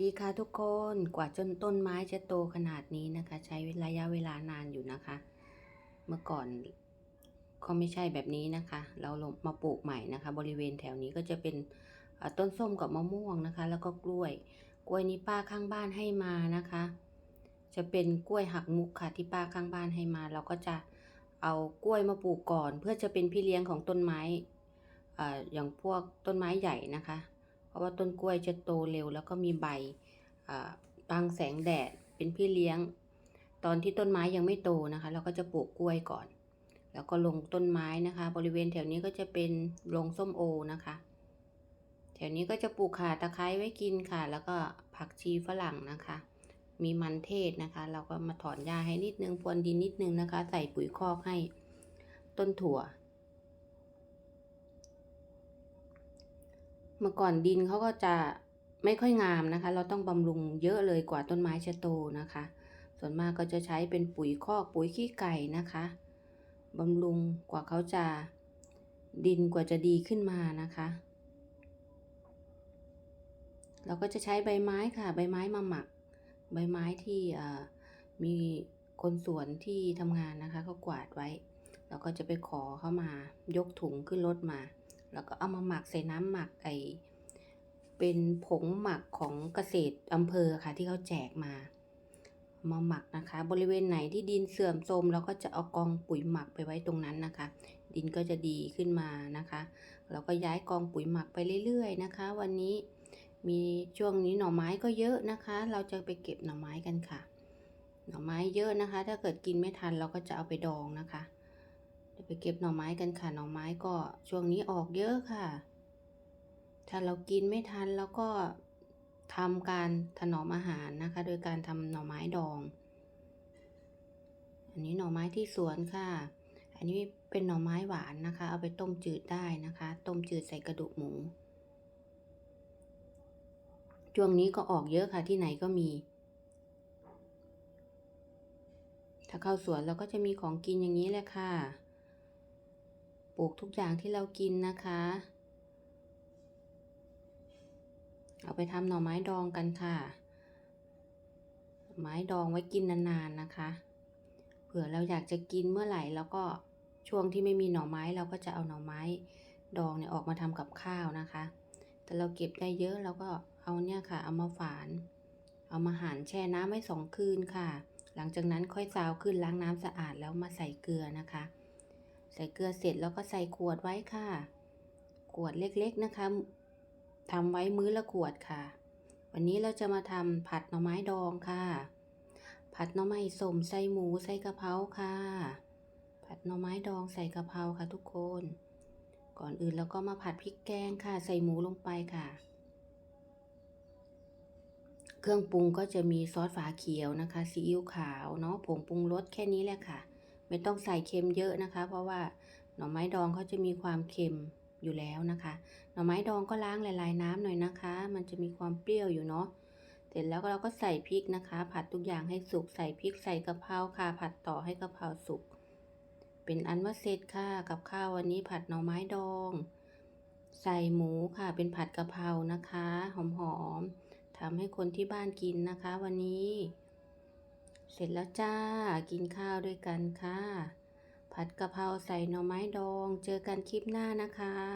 ดีค่ะทุกคนกว่าจนต้นไม้จะโตขนาดนี้นะคะ ใช้ระยะเวลานานอยู่นะคะ เมื่อก่อนก็ไม่ใช่แบบนี้นะคะ เราลงมาปลูกใหม่นะคะ บริเวณแถวนี้ก็จะเป็นต้นส้มกับมะม่วงนะคะ แล้วก็กล้วย กล้วยนี้ป้าข้างบ้านให้มานะคะ จะเป็นกล้วยหักมุกค่ะที่ป้าข้างบ้านให้มา เราก็จะเอากล้วยมาปลูกก่อน เพื่อจะเป็นพี่เลี้ยงของต้นไม้ออย่างพวกต้นไม้ใหญ่นะคะ เพราะว่าต้นกล้วยจะโตเร็ว แล้วก็มีใบอ่าบังแสงแดดเป็นพี่เลี้ยง ตอนที่ต้นไม้ยังไม่โตนะคะ เราก็จะปลูกกล้วยก่อน แล้วก็ลงต้นไม้นะคะ บริเวณแถวนี้ก็จะเป็นโรงส้มโอนะคะ แถวนี้ก็จะปลูกข่าตะไคร้ไว้กินค่ะ แล้วก็ผักชีฝรั่งนะคะ มีมันเทศนะคะ เราก็มาถอนหญ้าให้นิดนึงพรวนดินนิดนึงนะคะ ใส่ปุ๋ยคอกให้ต้นถั่ว เมื่อก่อนดินเขาก็จะไม่ค่อยงามนะคะ เราต้องบำรุงเยอะเลยกว่าต้นไม้จะโตนะคะ ส่วนมากก็จะใช้เป็นปุ๋ยคอกปุ๋ยขี้ไก่นะคะบำรุงกว่าเขาจะดินกว่าจะดีขึ้นมานะคะ เราก็จะใช้ใบไม้ค่ะ ใบไม้มาหมัก ใบไม้ที่มีคนสวนที่ทำงานนะคะเขากวาดไว้ เราก็จะไปขอเข้ามายกถุงขึ้นรถมา แล้วก็เอามาหมักใส่น้ำหมักไอเป็นผงหมักของเกษตรอำเภอค่ะที่เขาแจกมาเอามาหมักนะคะ บริเวณไหนที่ดินเสื่อมโทรมเราก็จะเอากองปุ๋ยหมักไปไว้ตรงนั้นนะคะ ดินก็จะดีขึ้นมานะคะเราก็ย้ายกองปุ๋ยหมักไปเรื่อย ๆ นะคะ วันนี้มีช่วงนี้หน่อไม้ก็เยอะนะคะ เราจะไปเก็บหน่อไม้กันค่ะ หน่อไม้เยอะนะคะ ถ้าเกิดกินไม่ทันเราก็จะเอาไปดองนะคะ ไปเก็บหน่อไม้กันค่ะหน่อไม้ก็ช่วงนี้ออกเยอะค่ะ ถ้าเรากินไม่ทันเราก็ทำการถนอมอาหารนะคะ โดยการทำหน่อไม้ดอง อันนี้หน่อไม้ที่สวนค่ะ อันนี้เป็นหน่อไม้หวานนะคะ เอาไปต้มจืดได้นะคะ ต้มจืดใส่กระดูกหมู ช่วงนี้ก็ออกเยอะค่ะที่ไหนก็มี ถ้าเข้าสวนเราก็จะมีของกินอย่างนี้แหละค่ะ ลูกทุกอย่างที่เรากินนะคะ เอาไปทำหน่อไม้ดองกันค่ะ ไม้ดองไว้กินนานๆนะคะ เผื่อเราอยากจะกินเมื่อไหร่แล้วก็ช่วงที่ไม่มีหน่อไม้เราก็จะเอาหน่อไม้ดองเนี่ยออกมาทำกับข้าวนะคะ แต่เราเก็บได้เยอะเราก็เอาเนี่ยค่ะ เอามาฝาน เอามาหั่นแช่น้ำไว้สองคืนค่ะ หลังจากนั้นค่อยซาวขึ้นล้างน้ำสะอาดแล้วมาใส่เกลือนะคะ ใส่เกลือเสร็จแล้วก็ใส่ขวดไว้ค่ะ ขวดเล็กๆนะคะทำไว้มื้อละขวดค่ะ วันนี้เราจะมาทำผัดหน่อไม้ดองค่ะ ผัดหน่อไม้ส้มใส่หมูใส่กะเพราค่ะ ผัดหน่อไม้ดองใส่กะเพราค่ะทุกคน ก่อนอื่นเราก็มาผัดพริกแกงค่ะ ใส่หมูลงไปค่ะ เครื่องปรุงก็จะมีซอสฝาเขียวนะคะซีอิ๊วขาวเนาะผงปรุงรสแค่นี้แหละค่ะ ไม่ต้องใส่เค็มเยอะนะคะ เพราะว่าหน่อไม้ดองเขาจะมีความเค็มอยู่แล้วนะคะ หน่อไม้ดองก็ล้างหลาย ๆ น้ำหน่อยนะคะ มันจะมีความเปรี้ยวอยู่เนาะเสร็จแล้วก็เราก็ใส่พริกนะคะ ผัดทุกอย่างให้สุกใส่พริกใส่กะเพราค่ะ ผัดต่อให้กะเพราสุกเป็นอันว่าเสร็จค่ะกับข้าววันนี้ผัดหน่อไม้ดอง ใส่หมูค่ะ เป็นผัดกะเพรานะคะ หอมๆทำให้คนที่บ้านกินนะคะ วันนี้ ร็จแล้วจ้า กินข้าวด้วยกันค่ะ ผัดกะเพราใส่หน่อไม้ดอง เจอกันคลิปหน้านะคะ